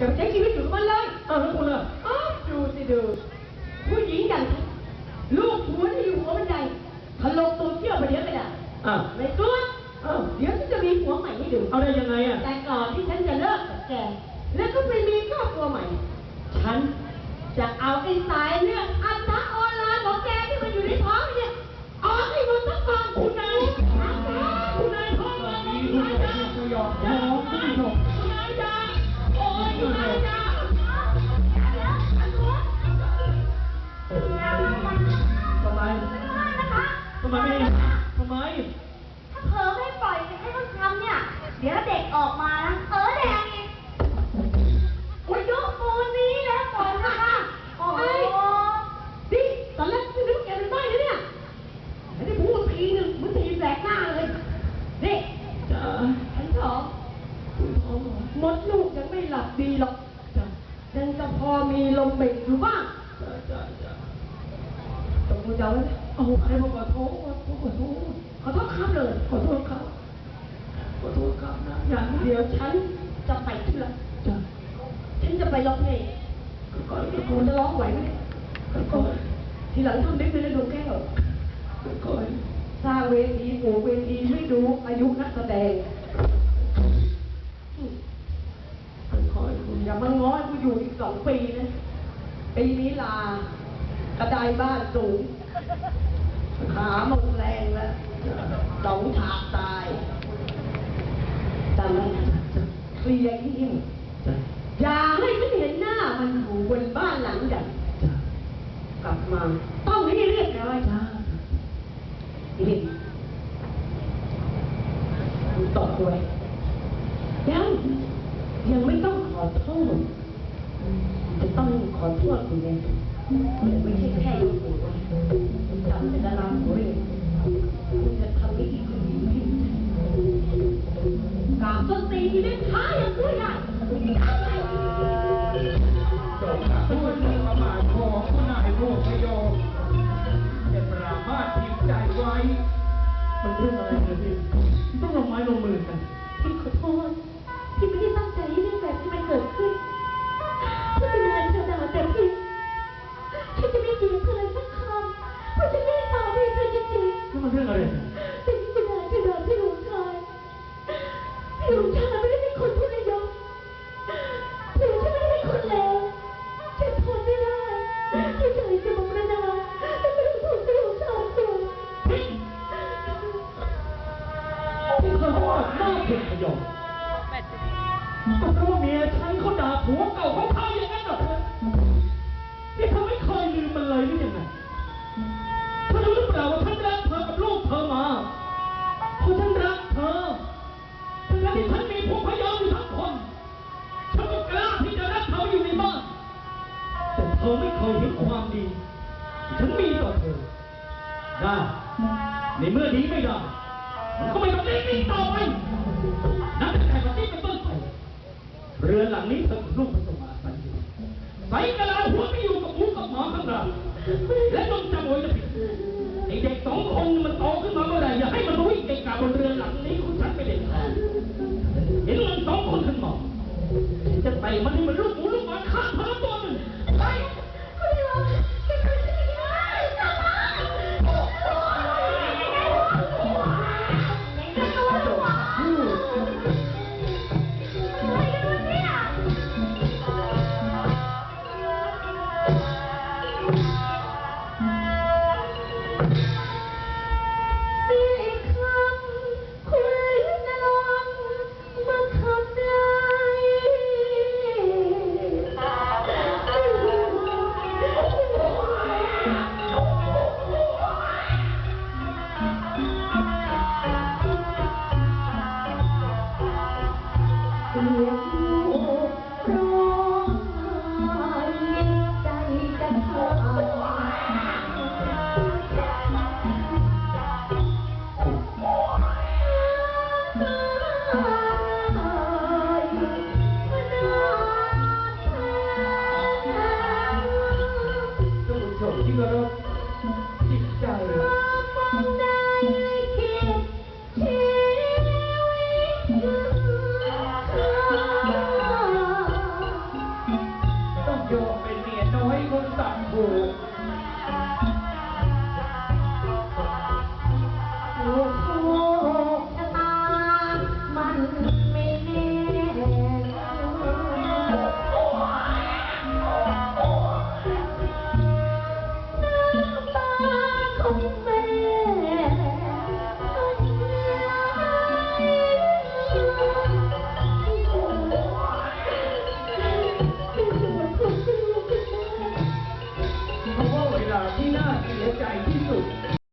จะไปใช้ชีวิตอยู่กับมันเลยอ้าวแล้วคุณล่ะอ้าวดูสิดูผู้หญิงอย่างฉันลูกหัวที่อยู่หัวบันไดถลกตัวเที่ยวไปเดี๋ยวไม่ได้อ้าวไม่กลัวอ้าวเดี๋ยวฉันจะมีหัวใหม่ให้ดู เอาได้ยังไงอะ แต่ก่อนที่ฉันจะเลิกกับแก แล้วก็ไปมีครอบครัวใหม่ ฉันจะเอาไอ้สายเลือด ออกมานะเออแดงอีกโอ้ยยกปูนนี้แล้วก่อนนะคะโอ้โหนี่ตอนแรกคุณนึกว่าแกเป็นใบ้นะเนี่ยไม่ได้พูดทีหนึ่งมึงทีแสกหน้าเลยนี่จ้าฉันสองมดลูกยังไม่หลับดีหรอกจ้ายังจะพอมีลมเบ่งอยู่บ้างจ้าจ้าจ้าตกมือเจ้าแล้วนะเอาใครมาขอโทษขอโทษขอโทษครับเลยขอโทษครับ ขอโทษครับนะอย่างเดี๋ยวฉันจะไปเชื่อจ้าฉันจะไปร้องเพลงก่อนคุณจะร้องไหวไหมเนี่ยก่อนทีหลังทำได้เป็นฤดูแก้ว ก่อนสร้างเวทีหมู่เวทีไม่ดูอายุนักแสดงอืมก่อนคุณอย่ามาง้อให้กูอยู่อีกสองปีนะปีนี้ลากระไดบ้านสูงขาหมดแรงแล้วสองถากตาย จำไว้นะเคลียร์ที่หิ้งจ้าอย่าให้ฉันเห็นหน้ามันอยู่บนบ้านหลังใหญ่จ้ากลับมา ต้องให้เรียบร้อยจ้านี่คุณตกไว้ยังยังไม่ต้องขอโทษจะต้องขอโทษคุณแม่แต่ไม่ใช่แค่ยก ก็เพราะว่าเมียฉันเขาด่าผัวเก่าเขาพาอย่างนั้นเหรอเธอนี่เธอไม่เคยลืมมันเลยหรือยังไงเธอรู้หรือเปล่าว่าฉันรักเธอกับลูกเธอมาเพราะฉันรักเธอทั้งนั้นที่ฉันมีพวกพยอมอยู่ทั้งคน ฉันก็กล้าที่จะรับเธออยู่ในบ้าน แต่เธอไม่เคยเห็นความดีที่ฉันมีต่อเธอ ได้ ในเมื่อดีไม่ได้ มันก็ไม่ต้องดีต่อไปนับตั้งแต่วันนี้เป็นต้น เรือนหลังนี้เธอกับลูกผสมอาศัยอยู่ใส่กระลาหัวไม่อยู่กับหมูกับหมอข้างหลังและต้องจำไว้จะผิดไอเด็กสองคนมันโตขึ้นมาเมื่อไหร่อย่าให้มันมาวิ่งเกะกะบนเรือนหลังนี้